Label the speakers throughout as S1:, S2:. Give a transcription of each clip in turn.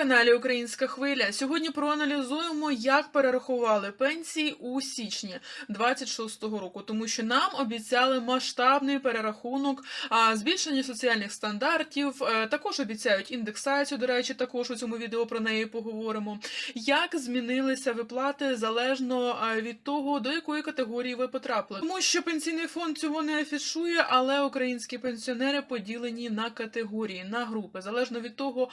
S1: каналі Українська Хвиля. Сьогодні проаналізуємо, як перерахували пенсії у січні 26-го року, тому що нам обіцяли масштабний перерахунок, збільшення соціальних стандартів. е, Також обіцяють індексацію. До речі, також у цьому відео про неї поговоримо. Як змінилися виплати залежно від того, до якої категорії ви потрапили, тому що пенсійний фонд цього не афішує, але українські пенсіонери поділені на категорії, на групи, залежно від того,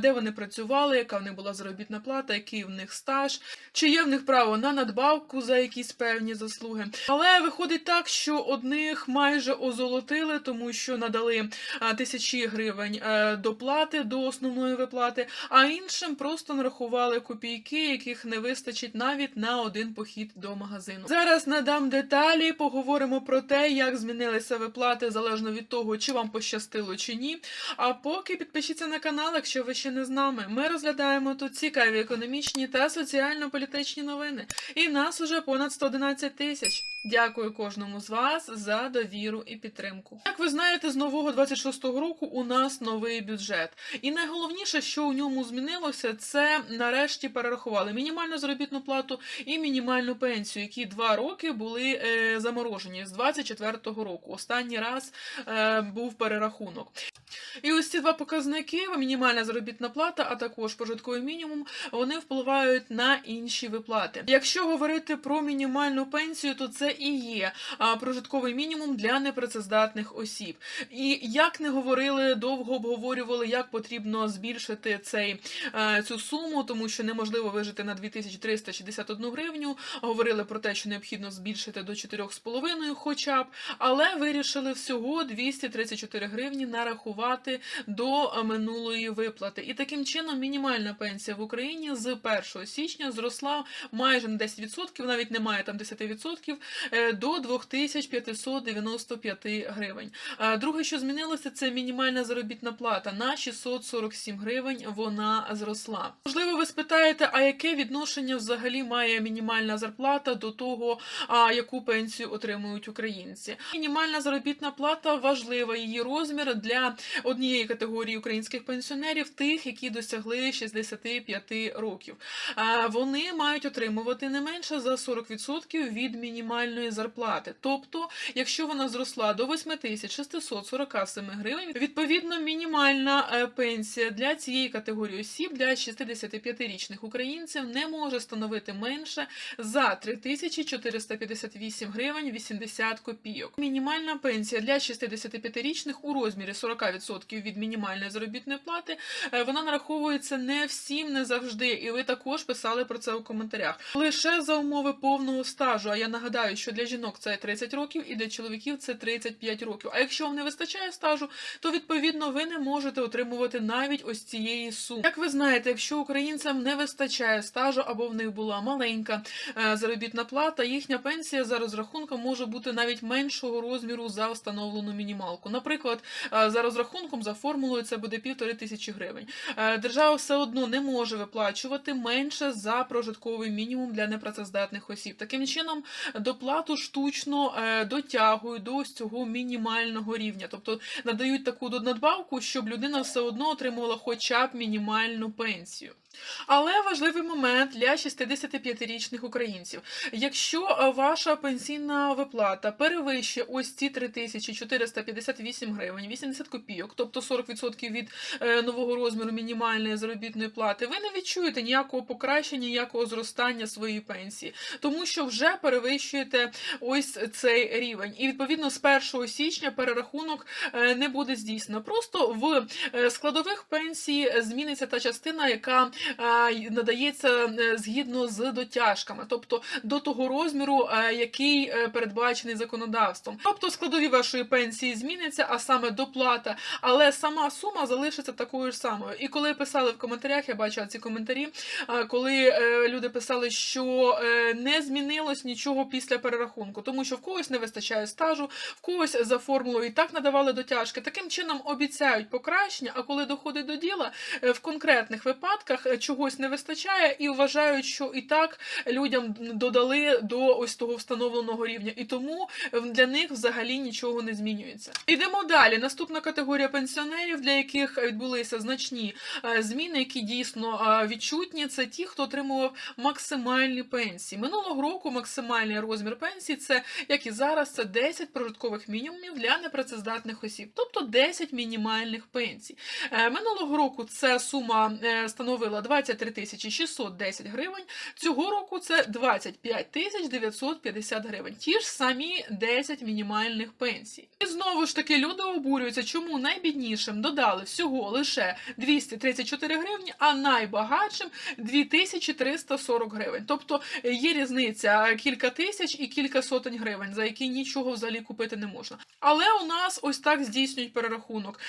S1: де вони працювали, яка в них була заробітна плата, який в них стаж, чи є в них право на надбавку за якісь певні заслуги. Але виходить так, що одних майже озолотили, тому що надали тисячі гривень е, доплати до основної виплати, а іншим просто нарахували копійки, яких не вистачить навіть на один похід до магазину. Зараз надам деталі, поговоримо про те, як змінилися виплати залежно від того, чи вам пощастило чи ні. А поки підпишіться на канал, якщо ви ще не з нами. Ми розглядаємо тут цікаві економічні та соціально-політичні новини. І нас уже понад 111 тисяч. Дякую кожному з вас за довіру і підтримку. Як ви знаєте, з нового 26-го року у нас новий бюджет. І найголовніше, що у ньому змінилося, це нарешті перерахували мінімальну заробітну плату і мінімальну пенсію, які два роки були е, заморожені з 24-го року. Останній раз е, був перерахунок. І ось ці два показники: мінімальна заробітна плата, а також прожитковий мінімум, вони впливають на інші виплати. Якщо говорити про мінімальну пенсію, то це і є прожитковий мінімум для непрацездатних осіб. І як не говорили, довго обговорювали, як потрібно збільшити цей е, цю суму, тому що неможливо вижити на 2361 гривню. Говорили про те, що необхідно збільшити до 4,5 хоча б, але вирішили всього 234 гривні нарахувати до е, минулої виплати. І таким чином мінімальна пенсія в Україні з 1 січня зросла майже на 10%, навіть немає там 10%, е, до 2595 гривень. Е, Друге, що змінилося, це мінімальна заробітна плата на 647 гривень. Вона зросла. Можливо, ви спитаєте, а яке відношення взагалі має мінімальна зарплата до того, яку пенсію отримують українці? Мінімальна заробітна плата важлива її розмір для однієї категорії українських пенсіонерів, тих, які досягли 65 років. Вони мають отримувати не менше за 40% від мінімальної зарплати. Тобто, якщо вона зросла до 8647 гривень, відповідно мінімальна е, пенсія для цієї категорії осіб для 65-річних українців не може становити менше за 3458 гривень 80 копійок. Мінімальна пенсія для 65-річних у розмірі 40% від мінімальної заробітної плати. е, Вона нараховується не всім, не завжди, і ви також писали про це у коментарях. Лише за умови повного стажу. А я нагадаю, що для жінок це 30 років і для чоловіків це 35 років. А якщо вам не вистачає стажу, то відповідно ви не можете отримувати навіть ось цієї суми. Як ви знаєте, якщо українцям не вистачає стажу або в них була маленька е, заробітна плата, їхня пенсія за розрахунком може бути навіть меншого розміру за встановлену мінімалку. Наприклад, е, за розрахунком за формулою це буде півтори тисячі гривень. Е, Держава все одно не може виплачувати менше за прожитковий мінімум для непрацездатних осіб. Таким чином, доплату штучно е, дотягують до ось цього мінімального рівня, тобто надають таку надбавку, щоб людина все одно отримувала хоча б мінімальну пенсію. Але важливий момент для 65-річних українців. Якщо е, ваша пенсійна виплата перевищує ось ці 3458 гривень 80 копійок, тобто 40% від е, нового розміру мінімальної заробітної плати, ви не відчуєте ніякого покращення, ніякого зростання своєї пенсії, тому що вже перевищуєте ось цей рівень. І відповідно з 1 січня перерахунок е, не буде здійснено. Просто в е, складових пенсій зміниться та частина, яка е, надається згідно з дотяжками, тобто до того розміру, який передбачений законодавством. Тобто складові вашої пенсії зміняться, а саме доплата, але сама сума залишиться такою ж самою. І коли писали в коментарях, я бачила ці коментарі, коли люди писали, що не змінилось нічого після перерахунку, тому що в когось не вистачає стажу, в когось за формулою і так надавали дотяжки. Таким чином обіцяють покращення, а коли доходить до діла, е, в конкретних випадках е, чогось не вистачає і вважають, що і так людям додали до ось того встановленого рівня, і тому е, для них взагалі нічого не змінюється. Йдемо далі. Наступна категорія пенсіонерів, для яких відбулися значні зміни, які дійсно відчутні. Це ті, хто отримував максимальні пенсії. Минулого року максимальний розмір пенсії це як і зараз, це 10 прожиткових мінімумів для непрацездатних осіб, тобто 10 мінімальних пенсій. Е, Минулого року ця сума е, становила 23 тисячі 610 гривень. Цього року це 25 тисяч 950 гривень. Ті ж самі 10 мінімальних пенсій. І знову ж таки люди обурюються, чому найбіднішим додали всього лише 234 гривні, а найбагатшим 2340 гривень. Тобто е, є різниця кілька тисяч і кілька сотень гривень, за які нічого взагалі купити не можна. Але у нас ось так здійснюють перерахунок.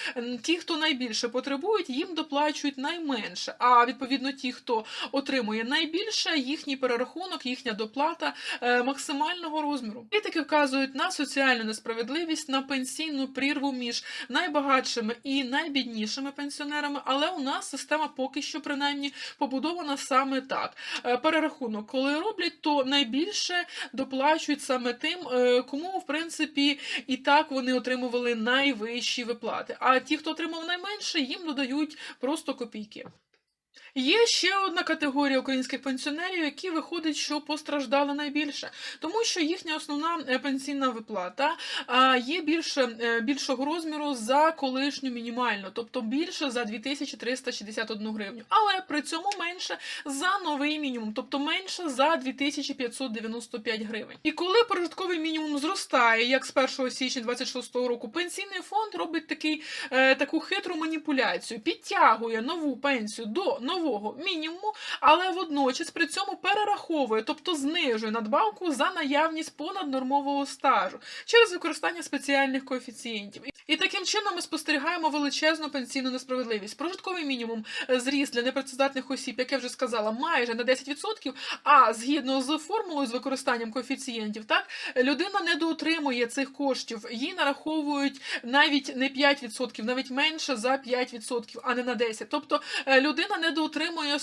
S1: Ті, хто найбільше потребують, їм доплачують найменше. А відповідно, ті, хто отримує найбільше, їхній перерахунок, їхня доплата е, максимального розміру. Критики вказують на соціальну несправедливість, на пенсійну прірву між найбагатшими і найбіднішими пенсіонерами. Але у нас система поки що принаймні побудована саме так. Е, Перерахунок, коли роблять, то найбільше доплачують саме тим, е, кому в принципі і так вони отримували найвищі виплати. А ті, хто отримав найменше, їм додають просто копійки. Є ще одна категорія українських пенсіонерів, які виходить, що постраждали найбільше, тому що їхня основна е, пенсійна виплата є більше е, більшого розміру за колишню мінімальну, тобто більше за 2361 гривню, але при цьому менше за новий мінімум, тобто менше за 2595 гривень. І коли прожитковий мінімум зростає, як з 1 січня 26 року, пенсійний фонд робить такий, е, таку хитру маніпуляцію, підтягує нову пенсію до нового мінімуму, але водночас при цьому перераховує, тобто знижує надбавку за наявність понаднормового стажу через використання спеціальних коефіцієнтів. І таким чином ми спостерігаємо величезну пенсійну несправедливість. Прожитковий мінімум е, зріс для непрацездатних осіб, як я вже сказала, майже на 10%, а згідно з формулою з використанням коефіцієнтів, так людина недоотримує цих коштів, їй нараховують навіть не 5%, навіть менше за 5%, а не на 10%. Тобто е, людина недоотримує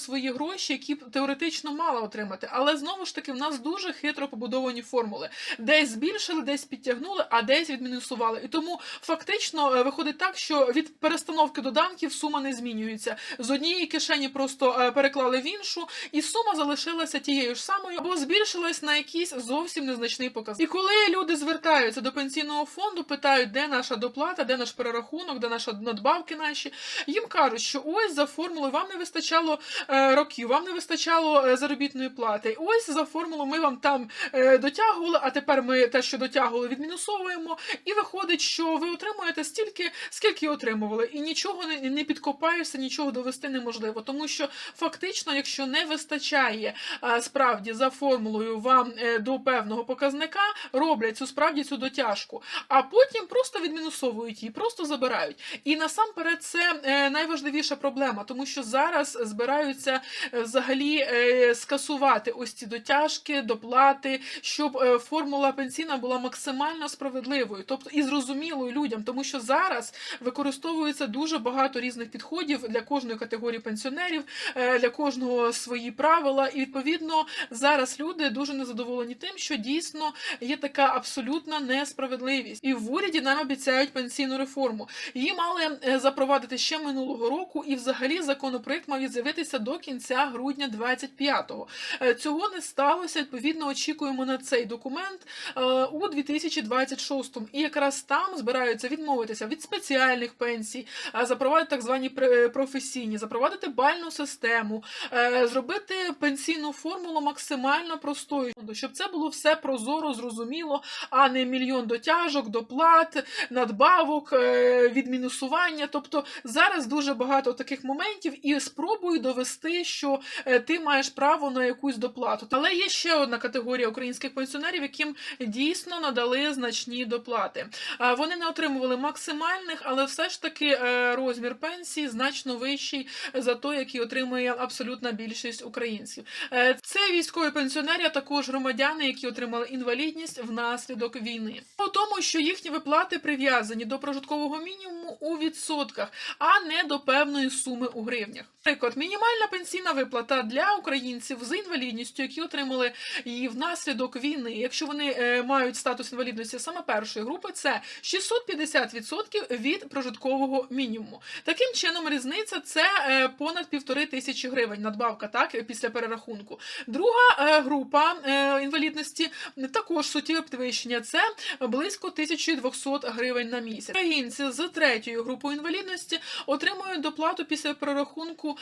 S1: свої гроші, які теоретично мала отримати. Але знову ж таки, в нас дуже хитро побудовані формули. Десь збільшили, десь підтягнули, а десь відмінусували. І тому фактично е, виходить так, що від перестановки доданків сума не змінюється. З однієї кишені просто е, переклали в іншу, і сума залишилася тією ж самою, або збільшилась на якийсь зовсім незначний показник. І коли люди звертаються до пенсійного фонду, питають, де наша доплата, де наш перерахунок, де наші надбавки наші, їм кажуть, що ось за формулою вам не вистачало е, років, вам не вистачало е, заробітної плати. Ось за формулу ми вам там е, дотягували, а тепер ми те, що дотягували, відмінусовуємо. І виходить, що ви отримуєте стільки, скільки отримували, і нічого не, підкопаєшся, нічого довести неможливо. Тому що фактично, якщо не вистачає справді за формулою вам до певного показника, роблять цю справді цю дотяжку, а потім просто відмінусовують її, просто забирають. І насамперед це найважливіша проблема, тому що зараз збираються е, взагалі е, скасувати ось ці дотяжки, доплати, щоб е, формула пенсійна була максимально справедливою, тобто і зрозумілою людям, тому що зараз використовується дуже багато різних підходів для кожної категорії пенсіонерів, для кожного свої правила, і відповідно зараз люди дуже незадоволені тим, що дійсно є така абсолютна несправедливість. І в уряді нам обіцяють пенсійну реформу. Її мали запровадити ще минулого року, і взагалі законопроект мав з'явитися до кінця грудня 25-го. Е, Цього не сталося. Відповідно, очікуємо на цей документ е, у 2026-му. І якраз там збираються відмовитися від спеціальних пенсій, запровадити так звані е, професійні, запровадити бальну систему, зробити пенсійну формулу максимально простою, щоб це було все прозоро, зрозуміло, а не мільйон дотяжок, доплат, надбавок, відмінусування. Тобто зараз дуже багато таких моментів, і спробую довести, що е, ти маєш право на якусь доплату. Але є ще одна категорія українських пенсіонерів, яким дійсно надали значні доплати. Вони не отримували максимальних, але все ж таки е, розмір пенсії значно вищий за той, який отримує абсолютна більшість українців. Е, Це військові пенсіонери, а також громадяни, які отримали інвалідність внаслідок війни. У тому, що їхні виплати прив'язані до прожиткового мінімуму у відсотках, а не до певної суми у гривнях. Наприклад, Наприклад, мінімальна пенсійна виплата для українців з інвалідністю, які отримали її внаслідок війни, якщо вони е, мають статус інвалідності саме першої групи, це 650% від прожиткового мінімуму. Таким чином, різниця це е, понад півтори тисячі гривень надбавка, так після перерахунку. Друга е, група інвалідності також суттєве підвищення. Це близько 1200 гривень на місяць. Українці з третьою групою інвалідності отримують доплату після перерахунку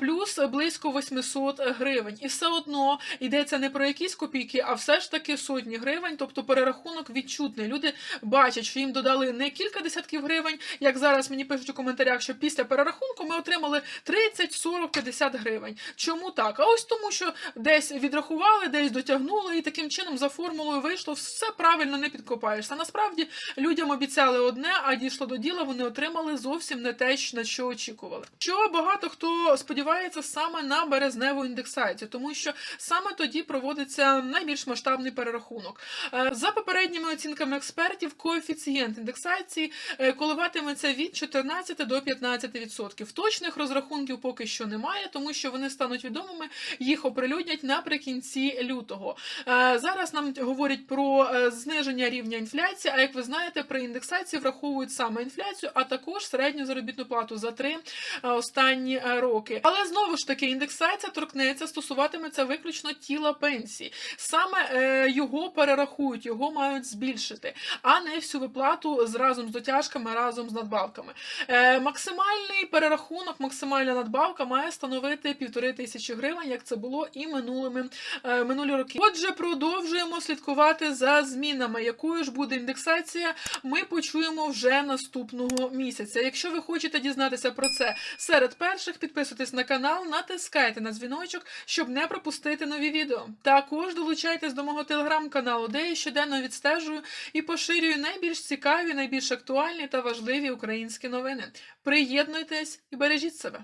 S1: плюс близько 800 гривень. І все одно йдеться не про якісь копійки, а все ж таки сотні гривень. Тобто перерахунок відчутний. Люди бачать, що їм додали не кілька десятків гривень, як зараз мені пишуть у коментарях, що після перерахунку ми отримали 30, 40, 50 гривень. Чому так? А ось тому, що десь відрахували, десь дотягнули, і таким чином за формулою вийшло, все правильно не підкопаєшся. Насправді людям обіцяли одне, а дійшло до діла, вони отримали зовсім не те, на що очікували. Що багато хто сподівається саме на березневу індексацію, тому що саме тоді проводиться найбільш масштабний перерахунок. Е, За попередніми оцінками експертів, коефіцієнт індексації е, коливатиметься від 14 до 15%. Точних розрахунків поки що немає, тому що вони стануть відомими, їх оприлюднять наприкінці лютого. Е, Зараз нам говорять про зниження рівня інфляції. А як ви знаєте, при індексації враховують саме інфляцію, а також середню заробітну плату за три останні е, роки. Але знову ж таки, індексація торкнеться, стосуватиметься виключно тіла пенсії. Саме е, його перерахують, його мають збільшити, а не всю виплату з разом з дотяжками, разом з надбавками. Е, максимальний перерахунок, максимальна надбавка має становити півтори тисячі гривень, як це було і минулими е, минулі роки. Отже, продовжуємо слідкувати за змінами. Якою ж буде індексація, ми почуємо вже наступного місяця. Якщо ви хочете дізнатися про це серед перших, підписуйтесь на канал, натискайте на дзвіночок, щоб не пропустити нові відео. Також долучайтесь до мого телеграм-каналу, де я щоденно відстежую і поширюю найбільш цікаві, найбільш актуальні та важливі українські новини. Приєднуйтесь і бережіть себе.